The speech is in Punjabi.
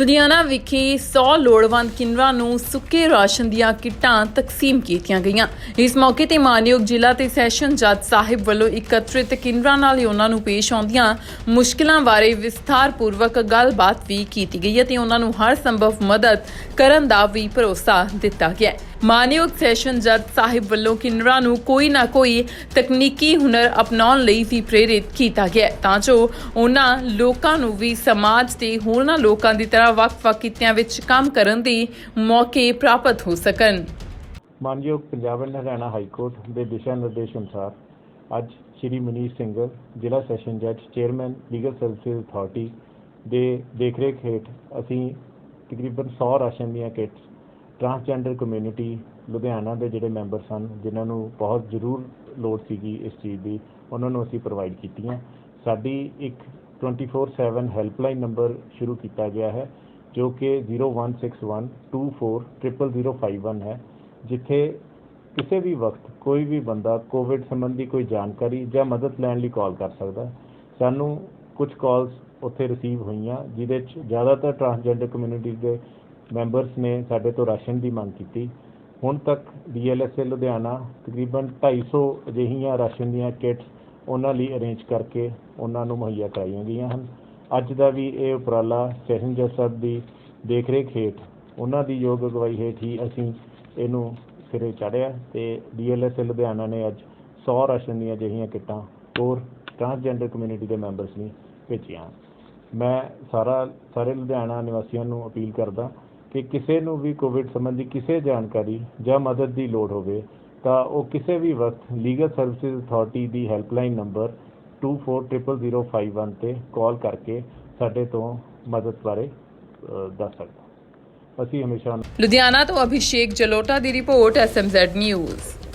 ਲੁਧਿਆਣਾ ਵਿਖੇ 100 ਲੋੜਵੰਦ ਕਿੰਨਰਾਂ ਨੂੰ ਸੁੱਕੇ ਰਾਸ਼ਨ ਦੀਆਂ ਕਿੱਟਾਂ ਤਕਸੀਮ ਕੀਤੀਆਂ ਗਈਆਂ। ਇਸ ਮੌਕੇ ਤੇ ਮਾਨਯੋਗ ਜ਼ਿਲ੍ਹਾ ਤੇ ਸੈਸ਼ਨ ਜੱਜ ਸਾਹਿਬ ਵੱਲੋਂ ਇਕੱਤਰਿਤ ਕਿੰਨਰਾਂ ਨਾਲ ਉਹਨਾਂ ਨੂੰ ਪੇਸ਼ ਆਉਂਦੀਆਂ ਮੁਸ਼ਕਲਾਂ ਬਾਰੇ ਵਿਸਥਾਰਪੂਰਵਕ ਗੱਲਬਾਤ ਵੀ ਕੀਤੀ ਗਈ ਹੈ ਤੇ ਉਹਨਾਂ ਨੂੰ ਹਰ ਸੰਭਵ ਮਦਦ ਕਰਨ ਦਾ ਵੀ ਭਰੋਸਾ ਦਿੱਤਾ ਗਿਆ ਮਾਨਯੋਗ ਸੈਸ਼ਨ ਜੱਜ ਸਾਹਿਬ ਵੱਲੋਂ ਕਿੰਨਰਾਂ ਨੂੰ ਕੋਈ ਨਾ ਕੋਈ ਤਕਨੀਕੀ ਹੁਨਰ ਅਪਣਾਉਣ ਲਈ ਵੀ ਪ੍ਰੇਰਿਤ ਕੀਤਾ ਗਿਆ ਤਾਂ ਜੋ ਉਹਨਾਂ ਲੋਕਾਂ ਨੂੰ ਵੀ ਸਮਾਜ ਦੇ ਹੋਰਨਾਂ ਲੋਕਾਂ ਦੀ ਤਰ੍ਹਾਂ ਵੱਖ-ਵੱਖ ਕਿੱਤਿਆਂ ਵਿੱਚ ਕੰਮ ਕਰਨ ਦੇ ਮੌਕੇ ਪ੍ਰਾਪਤ ਹੋ ਸਕਣ। ਮਾਨਯੋਗ Punjab and Haryana high court ਦੇ ਦਿਸ਼ਾ ਨਿਰਦੇਸ਼ ਅਨੁਸਾਰ ਅੱਜ ਸ਼੍ਰੀ ਮਨੀਸ਼ ਸਿੰਘ, ਜ਼ਿਲ੍ਹਾ ਸੈਸ਼ਨ ਜੱਜ, ਚੇਅਰਮੈਨ, ਲੀਗਲ ਸਰਵਿਸਿਜ਼ ਅਥਾਰਟੀ ਦੇ ਦੇਖਰੇਖ ਹੇਠ ਅਸੀਂ ਤਕਰੀਬਨ 100 ਰਾਸ਼ਨ ਦੀਆਂ ਕਿਟਸ ਟਰਾਂਸਜੈਂਡਰ ਕਮਿਊਨਿਟੀ ਲੁਧਿਆਣਾ ਦੇ ਜਿਹੜੇ ਮੈਂਬਰ ਸਨ, ਜਿਨ੍ਹਾਂ ਨੂੰ ਬਹੁਤ ਜ਼ਰੂਰ ਲੋੜ ਸੀਗੀ ਇਸ ਚੀਜ਼ ਦੀ, ਉਹਨਾਂ ਨੂੰ ਅਸੀਂ ਪ੍ਰੋਵਾਈਡ ਕੀਤੀਆਂ। ਸਾਡੀ ਇੱਕ 24/7 ਹੈਲਪਲਾਈਨ ਨੰਬਰ ਸ਼ੁਰੂ ਕੀਤਾ ਗਿਆ ਹੈ, ਜੋ ਕਿ 0161240051 ਹੈ, ਜਿੱਥੇ ਕਿਸੇ ਵੀ ਵਕਤ ਕੋਈ ਵੀ ਬੰਦਾ ਕੋਵਿਡ ਸੰਬੰਧੀ ਕੋਈ ਜਾਣਕਾਰੀ ਜਾਂ ਮਦਦ ਲੈਣ ਲਈ ਕਾਲ ਕਰ ਸਕਦਾ ਸਾਨੂੰ ਕੁਝ ਕਾਲਸ ਉੱਥੇ ਰਿਸੀਵ ਹੋਈਆਂ, ਜਿਹਦੇ ਚ ਜ਼ਿਆਦਾਤਰ ਟਰਾਂਸਜੈਂਡਰ ਕਮਿਊਨਿਟੀ ਦੇ ਮੈਂਬਰਸ ਨੇ ਸਾਡੇ ਤੋਂ ਰਾਸ਼ਨ ਦੀ ਮੰਗ ਕੀਤੀ। ਹੁਣ ਤੱਕ ਡੀਐਲਐਸਏ ਲੁਧਿਆਣਾ ਤਕਰੀਬਨ 250 ਅਜਿਹੀਆਂ ਰਾਸ਼ਨ ਦੀਆਂ ਕਿਟਸ ਉਹਨਾਂ ਲਈ ਅਰੇਂਜ ਕਰਕੇ ਉਹਨਾਂ ਨੂੰ ਮੁਹੱਈਆ ਕਰਾਈਆਂ ਗਈਆਂ ਹਨ। ਅੱਜ ਦਾ ਵੀ ਇਹ ਉਪਰਾਲਾ ਸੈਸ਼ਨ ਜੱਜ ਸਾਹਿਬ ਦੀ ਦੇਖਰੇਖ ਹੇਠ ਉਹਨਾਂ ਦੀ ਯੋਗ ਅਗਵਾਈ ਹੇਠ ਹੀ ਅਸੀਂ ਇਹਨੂੰ ਸਿਰੇ ਚੜ੍ਹਿਆ ਤੇ ਡੀਐਲਐਸਏ ਲੁਧਿਆਣਾ ਨੇ ਅੱਜ 100 ਰਾਸ਼ਨ ਦੀਆਂ ਅਜਿਹੀਆਂ ਕਿੱਟਾਂ ਹੋਰ ਟਰਾਂਸਜੈਂਡਰ ਕਮਿਊਨਿਟੀ ਦੇ ਮੈਂਬਰਸ ਨੇ ਭੇਜੀਆਂ। ਮੈਂ ਸਾਰਾ, ਸਾਰੇ ਲੁਧਿਆਣਾ ਨਿਵਾਸੀਆਂ ਨੂੰ ਅਪੀਲ ਕਰਦਾ ਕਿ ਕਿਸੇ ਨੂੰ ਵੀ ਕੋਵਿਡ ਸੰਬੰਧੀ ਕਿਸੇ ਜਾਣਕਾਰੀ ਜਾਂ ਮਦਦ ਦੀ ਲੋੜ ਹੋਵੇ ਤਾਂ ਉਹ ਕਿਸੇ ਵੀ ਵਕਤ ਲੀਗਲ ਸਰਵਿਸਿਜ਼ ਅਥਾਰਟੀ ਦੀ ਹੈਲਪਲਾਈਨ ਨੰਬਰ 240051 ਤੇ ਕਾਲ ਕਰਕੇ ਸਾਡੇ ਤੋਂ ਮਦਦ ਬਾਰੇ ਅ, ਦੱਸ ਸਕਦਾ। ਅਸੀਂ ਹਮੇਸ਼ਾ ਲੁਧਿਆਣਾ ਤੋਂ ਅਭਿਸ਼ੇਕ ਜਲੋਟਾ ਦੀ ਰਿਪੋਰਟ ਐਸਐਮਜ਼ੈਡ ਨਿਊਜ਼